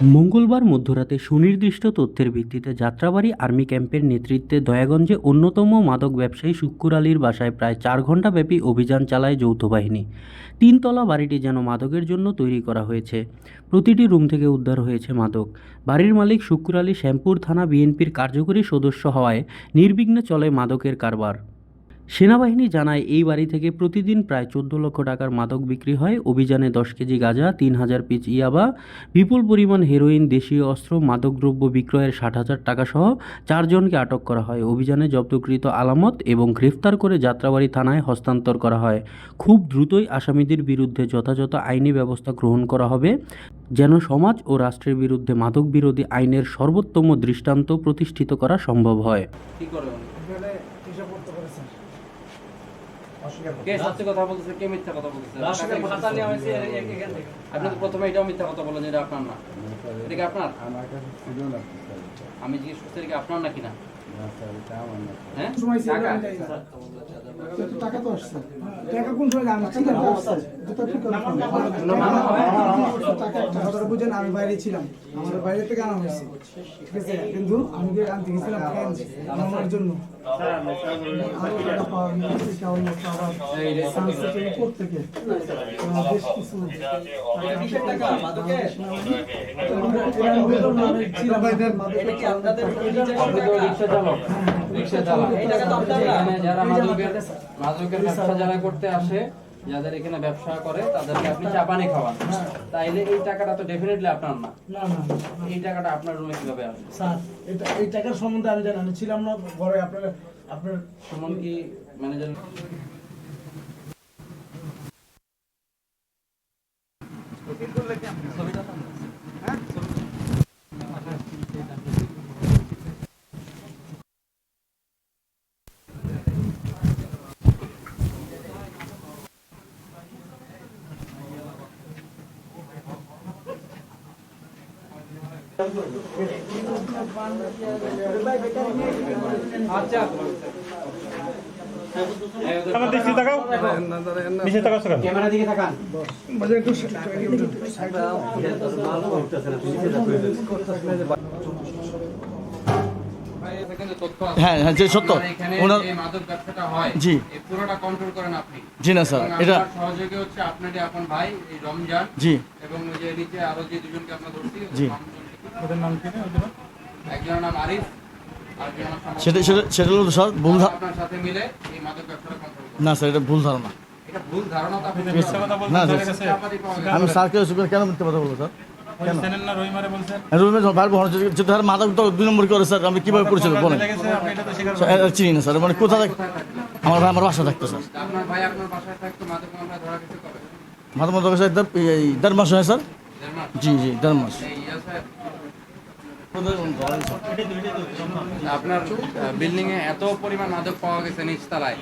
মঙ্গলবার মধ্যরাতে সুনির্দিষ্ট তথ্যের ভিত্তিতে যাত্রাবাড়ি আর্মি ক্যাম্পের নেতৃত্বে দয়াগঞ্জে অন্যতম মাদক ব্যবসায়ী শুক্কুর আলীর বাসায় প্রায় চার ঘণ্টাব্যাপী অভিযান চালায় যৌথ বাহিনী। তিনতলা বাড়িটি যেন মাদকের জন্য তৈরি করা হয়েছে। প্রতিটি রুম থেকে উদ্ধার হয়েছে মাদক। বাড়ির মালিক শুক্কুর আলী শ্যামপুর থানা বিএনপির কার্যকরী সদস্য হওয়ায় নির্বিঘ্নে চলে মাদকের কারবার। সেনাবাহিনী জানায়, এই বাড়ি থেকে প্রতিদিন প্রায় চোদ্দ লক্ষ টাকার মাদক বিক্রি হয়। অভিযানে দশ কেজি গাঁজা, তিন হাজার পিচ ইয়াবা, বিপুল পরিমাণ হেরোইন, দেশীয় অস্ত্র, মাদকদ্রব্য বিক্রয়ের ষাট হাজার টাকা সহ চারজনকে আটক করা হয়। অভিযানে জব্দকৃত আলামত এবং গ্রেফতার করে যাত্রাবাড়ি থানায় হস্তান্তর করা হয়। খুব দ্রুতই আসামিদের বিরুদ্ধে যথাযথ আইনি ব্যবস্থা গ্রহণ করা হবে। যেন সমাজ ও রাষ্ট্রের বিরুদ্ধে মাদক বিরোধী আইনের সর্বোত্তম দৃষ্টান্ত প্রতিষ্ঠিত করা সম্ভব হয়। কি সত্যি কথা বলতেছে কে মিথ্যা কথা বলতেছে? প্রথমে এটাও মিথ্যা কথা বলেন এটা আপনার না। এটা কি আপনার? আমার কাছে ছিল না স্যার আমি জিজ্ঞেস করছি এটা কি আপনার নাকি না? হ্যাঁ? সময় টাকা? আমি তো আসছে। টাকা কোন সময় আমি ছিলাম তো আসছে দুটো ঠিক করে টাকা বুঝেন আমি বাইরে ছিলাম। আমার বাইরে থেকে আনা হয়েছে। ঠিক আছে? কিন্তু আমি যে আনতে গেছিলাম আমার জন্য। থেকে। বেশ কিছু। টাকা ছিলাম আপনি রিক্সা চালক রিক্সা চালক এখানে যারা মাদকের মাদকের ব্যবসা যারা করতে আসে যাদের এখানে ব্যবসা করে তাদেরকে আপনি চাপানি খাওয়ান তাইলে এই টাকাটা তো ডেফিনেটলি আপনার না না না এই টাকাটা আপনার রুমে কীভাবে আসবে স্যার এটা এই টাকার সম্বন্ধে আমি জানি আমি ছিলাম না ঘরে আপনার আপনার সুমন কি ম্যানেজার আচ্ছা হ্যাঁ হ্যাঁ যে সত্য। ওনার মাদক ব্যবসাটা হয় জি। পুরোটা কন্ট্রোল করেন আপনি। জি না স্যার এটা সহযোগী হচ্ছে আপনার আপন ভাই এই রমজান। জি। এবং ওই যে নিচে আরও যে দুজনকে আমরা ধরছি জি। ওদের নাম কি ওদের একজনের নাম আরিফ আরেকজনের নাম শামসুল। সেটা সেটা সেটা হলো স্যার ভুল তারা আপনার সাথে মিলে এই মাদক ব্যবসাটা কন্ট্রোল না স্যার এটা ভুল ধারণা। এটা ভুল ধারণা তো আপনি মিথ্যা কথা বলছেন না, স্যারের স্যার। আমি স্যারকে কেন মিথ্যে কথা বলব স্যার? কীভাবে পরিচয় বলেন চিনি না স্যার। মানে আমার ভাই আমার বাসা থাকতো স্যার। মাদক মাদক দেড়- মাস হয় স্যার? জি জি দেড় মাস। আপনার বিল্ডিং এ এত পরিমাণ মাদক পাওয়া গেছে নিচতলায়।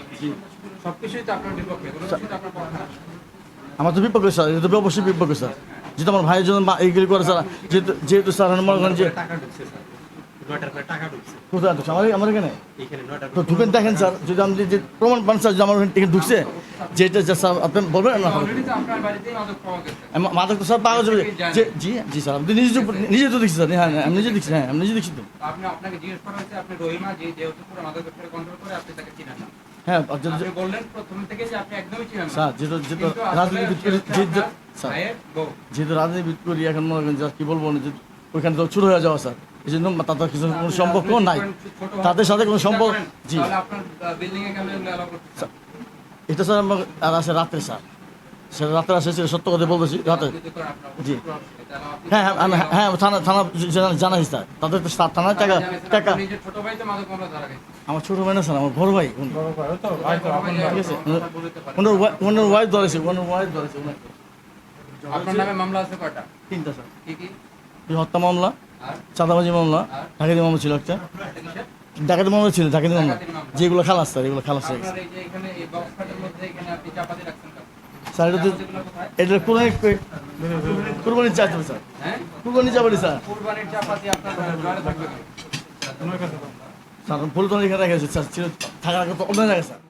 সবকিছুই তো আপনার বিপক্ষে। আমার তো বিপক্ষে স্যার এটা তো অবশ্যই বিপক্ষে স্যার যেহেতু আমার ভাইয়ের জন্য এইগুলি করে স্যার যেহেতু যেহেতু স্যার মনে করেন যে কোথায় ঢুকছে? আমার আমার এখানে? তো ঢুকেন দেখেন স্যার যদি আমি যে প্রমাণ পান স্যার যে আমার ওখানে ঢুকছে যেটা যে স্যার আপনি বলবেন না অলরেডি তো আপনার বাড়িতেই মাদক পাওয়া গেছে। মা- মাদক তো স্যার পাওয়া যাবে। যে জি জি স্যার আপনি নিজে নিজে তো দেখছি স্যার হ্যাঁ হ্যাঁ, আমি নিজে দেখছি হ্যাঁ আমি নিজে দেখছি তো। তো আপনাকে জিজ্ঞেস করা হয়েছে আপনি রহিমা যে যেহেতু পুরো মাদক ব্যবসাকে কন্ট্রোল করে আপনি তাকে চিনেন না। হ্যাঁ আর যে- আপনি যে- বললেন প্রথম থেকে যে আপনি একদমই চিনেন স্যার যেহেতু যেহেতু কিন্তু রাজনীতি। যেহেতু করি এখন মনে করেন কি বলব ওইখানে তো শুরু হয়ে যাওয়া স্যার। এই জন্য তাদের কিছু কোনো সম্পর্ক নাই। তাদের সাথে কোনো সম্পর্ক জি। এটা স্যার আমার আর আছে রাত্রে স্যার। সেটা রাত্রে আসে সত্য কথা বলতেছি রাতে। জি। হ্যাঁ হ্যাঁ আমি হ্যাঁ থানা থানা জানাই স্যার। তাদের তো স্যার থানায় টাকা টাকা। আমার ছোট ভাই না স্যার আমার বড় ভাই বড় ভাই ও তো ভাই তো আপন ভাই ঠিক আছে ওনার ওয়াই- ওনার ওয়াইফ ধরেছে ওনার ওয়াইফ ধরেছে আপনার নামে মামলা আছে কয়টা? তিনটা স্যার। কি কি? এই হত্যা মামলা। চাঁদাবাজি মামলা, ডাকাতি মামলা ছিল একটা? ডাকাতি মামলা ছিল, ডাকাতি মামলা যেগুলো খালাস স্যার এগুলো খালাস হয়ে গেছে? স্যার, এটা? এটা কোরবানি কোরবানি চাইতে স্যার হ্যাঁ? কোরবানি যাবে স্যার কুরবানির দাও। স্যার ফুলতলা এখানে রেখেছে স্যার ছিল থাকার কথা অন্য জায়গায়, স্যার